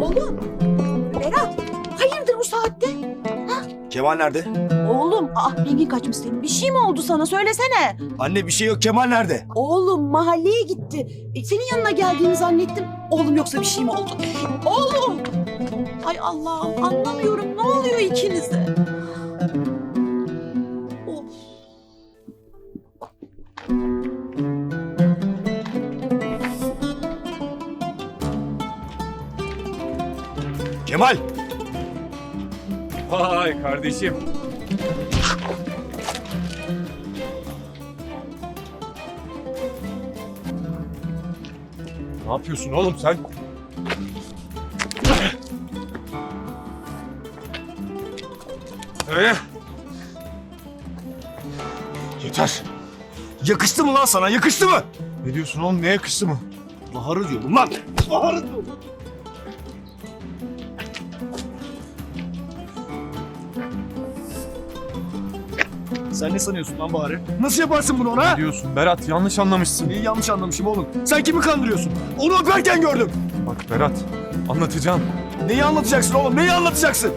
Oğlum. Berat. Hayırdır bu saatte? Kemal nerede? Oğlum. Ah rengin kaçmış senin. Bir şey mi oldu sana? Söylesene. Anne bir şey yok. Kemal nerede? Oğlum mahalleye gitti. E, senin yanına geldiğini zannettim. Oğlum yoksa bir şey mi oldu? Oğlum. Ay Allah'ım anlamıyorum. Ne oluyor ikinize? Of. Kemal! Vay kardeşim. Ne yapıyorsun oğlum sen? Ee, Yeter. Yakıştı mı lan sana? Yakıştı mı? ne diyorsun oğlum? Ne yakıştı mı? Baharı diyorum lan. Baharı diyorum. Sen ne sanıyorsun lan Bahar'ı? Nasıl yaparsın bunu ona? Ne diyorsun Berat? Yanlış anlamışsın. Neyi yanlış anlamışım oğlum? Sen kimi kandırıyorsun? Onu öperken gördüm. Bak Berat, anlatacağım. Neyi anlatacaksın oğlum? Neyi anlatacaksın?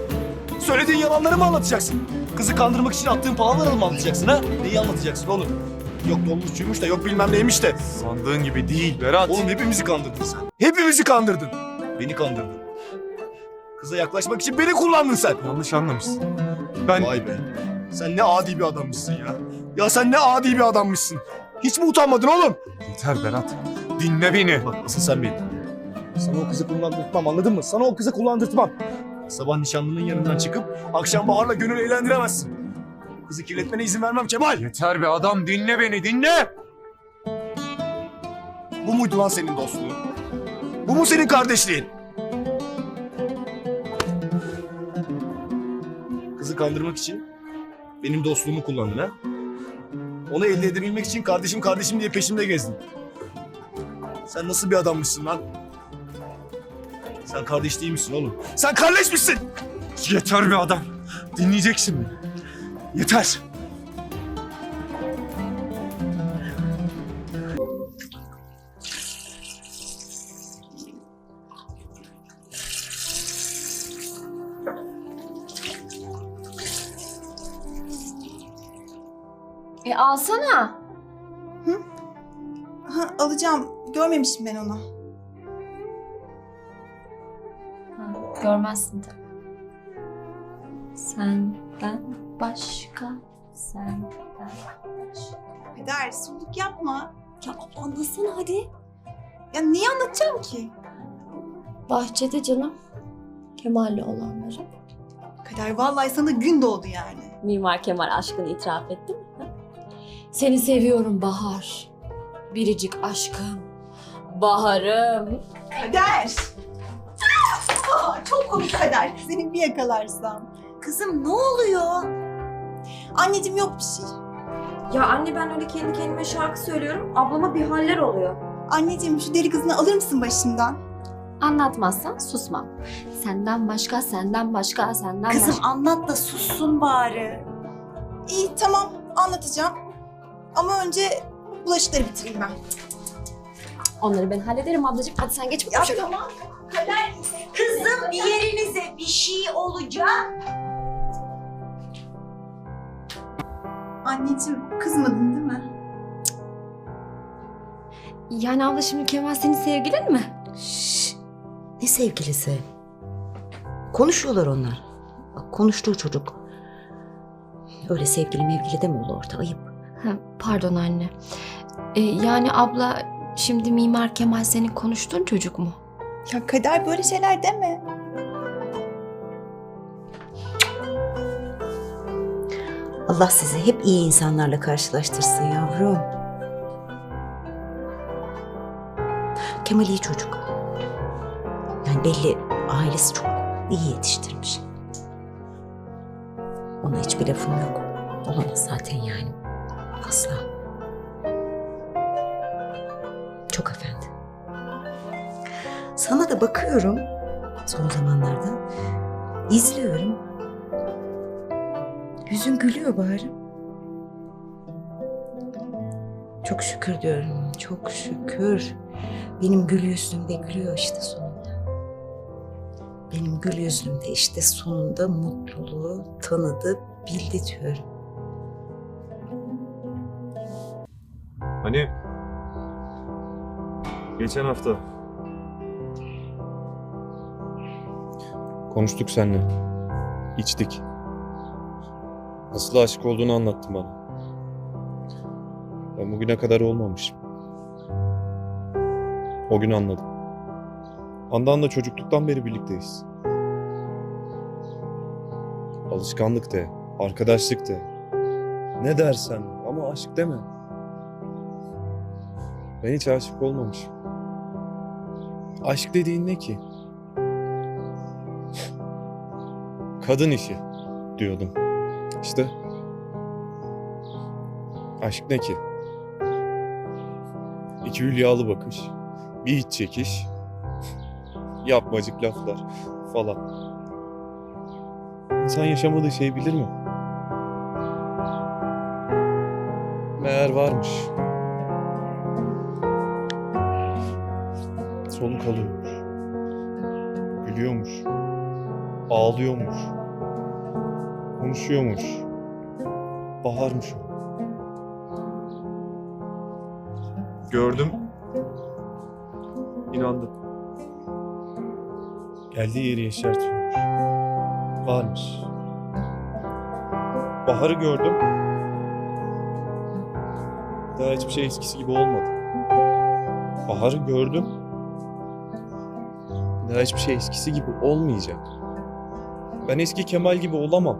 Söylediğin yalanları mı anlatacaksın? Kızı kandırmak için attığın pahaları mı anlatacaksın ha? Neyi anlatacaksın oğlum? Yok dolmuşçuymuş da yok bilmem neymiş de. Sandığın gibi değil Berat. Oğlum hepimizi kandırdın sen. Hepimizi kandırdın. Beni kandırdın. Kıza yaklaşmak için beni kullandın sen. Yanlış anlamışsın. Ben Vay be. Sen ne adi bir adammışsın ya. Ya sen ne adi bir adammışsın. Hiç mi utanmadın oğlum? Yeter Berat. Dinle beni. Bak asıl sen beni. Sana o kızı kullandırtmam anladın mı? Sana o kızı kullandırtmam. Sabah nişanlının yanından çıkıp akşam Bahar'la gönül eğlendiremezsin. Kızı kirletmene izin vermem Kemal. Yeter be adam dinle beni dinle. Bu muydu lan senin dostluğun? Bu mu senin kardeşliğin? Kızı kandırmak için benim dostluğumu kullandın ha? Onu elde edebilmek için kardeşim kardeşim diye peşimde gezdin. Sen nasıl bir adammışsın lan? Sen kardeş değil misin oğlum? Sen kardeşmişsin! Yeter be adam. Dinleyeceksin beni. Yeter! E alsana. Ha, alacağım. Görmemişim ben onu. Görmezsin tabii. Senden başka, senden başka. Peder, suluk yapma. Ya anlasana hadi. Ya niye anlatacağım ki? Bahçede canım. Kemal'le olanları. Kader vallahi sana gün doğdu yani. Mimar Kemal aşkını itiraf etti mi? Ha? Seni seviyorum Bahar. Biricik aşkım. Baharım. Kader! Aa, çok komik Kader. Seni bir yakalarsam. Kızım ne oluyor? Anneciğim yok bir şey. Ya anne ben öyle kendi kendime şarkı söylüyorum. Ablama bir haller oluyor. Anneciğim şu deli kızını alır mısın başımdan? Anlatmazsan susmam. Senden başka, senden başka, senden Kızım başka. anlat da sussun bari. İyi tamam anlatacağım. Ama önce bulaşıkları bitireyim ben. Onları ben hallederim ablacığım. Hadi sen geç Ya bakalım. tamam. Kızım bir yerinize bir şey olacak. Anneciğim kızmadın değil mi? Yani abla şimdi Kemal senin sevgilin mi? Şşş. Ne sevgilisi? Konuşuyorlar onlar. Bak konuştuğu çocuk. Öyle sevgili mevgili deme ol orada ayıp. Ha, pardon anne. Ee, yani abla şimdi Mimar Kemal senin konuştuğun çocuk mu? Ya Kader böyle şeyler deme. Allah sizi hep iyi insanlarla karşılaştırsın yavrum. Kemal iyi çocuk. Yani belli ailesi çok iyi yetiştirmiş. Ona hiçbir lafım yok. Olamaz zaten yani. Sana da bakıyorum. son zamanlarda. İzliyorum. Yüzün gülüyor Bahar'ım. Çok şükür diyorum. Çok şükür. Benim gül yüzlüm de gülüyor işte sonunda. Benim gül yüzlüm de işte sonunda mutluluğu tanıdı, bildi diyorum. Hani geçen hafta konuştuk seninle. İçtik. Nasıl aşık olduğunu anlattın bana. Ben bugüne kadar olmamışım. O gün anladım. Handan'la çocukluktan beri birlikteyiz. Alışkanlık de, arkadaşlık de. Ne dersen ama aşk deme. Ben hiç aşık olmamışım. Aşk dediğin ne ki? Kadın işi diyordum. İşte. Aşk ne ki? İki hülyalı bakış, bir iç çekiş, yapmacık laflar falan. İnsan yaşamadığı şeyi bilir mi? Meğer varmış. soluk alıyormuş. Gülüyormuş. Ağlıyormuş. Konuşuyormuş. Baharmış o. Gördüm. İnandım. Geldiği yeri yeşertiyormuş. Varmış. Baharı gördüm. Daha hiçbir şey eskisi gibi olmadı. Baharı gördüm. Daha hiçbir şey eskisi gibi olmayacak. Ben eski Kemal gibi olamam.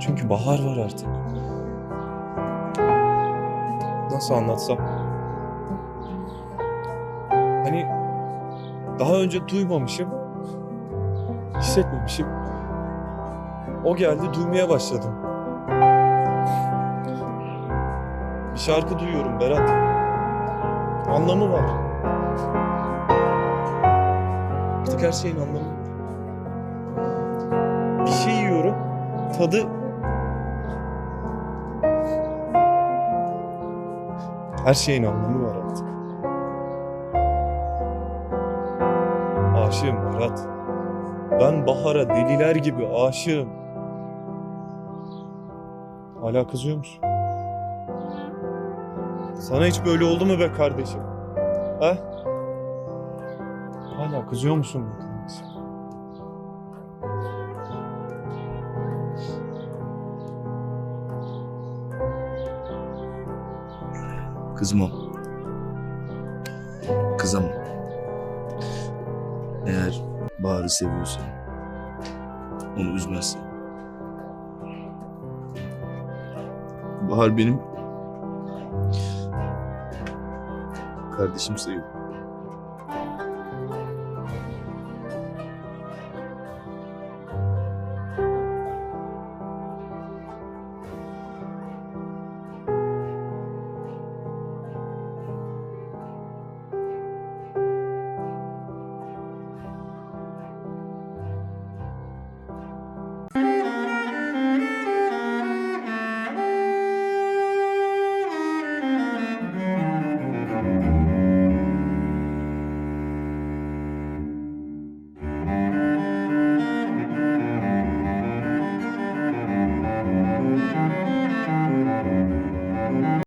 Çünkü bahar var artık. Nasıl anlatsam? Hani daha önce duymamışım, hissetmemişim. O geldi duymaya başladım. Bir şarkı duyuyorum Berat. Anlamı var. Artık her şeyin anlamı var. Tadı... Her şeyin anlamı var artık. Aşığım Berat. Ben Bahar'a deliler gibi aşığım. Hala kızıyor musun? Sana hiç böyle oldu mu be kardeşim? Ha? Hala kızıyor musun be Kızmam. Kızamam. Eğer Bahar'ı seviyorsan, onu üzmezsen. Bahar benim kardeşim sayılır.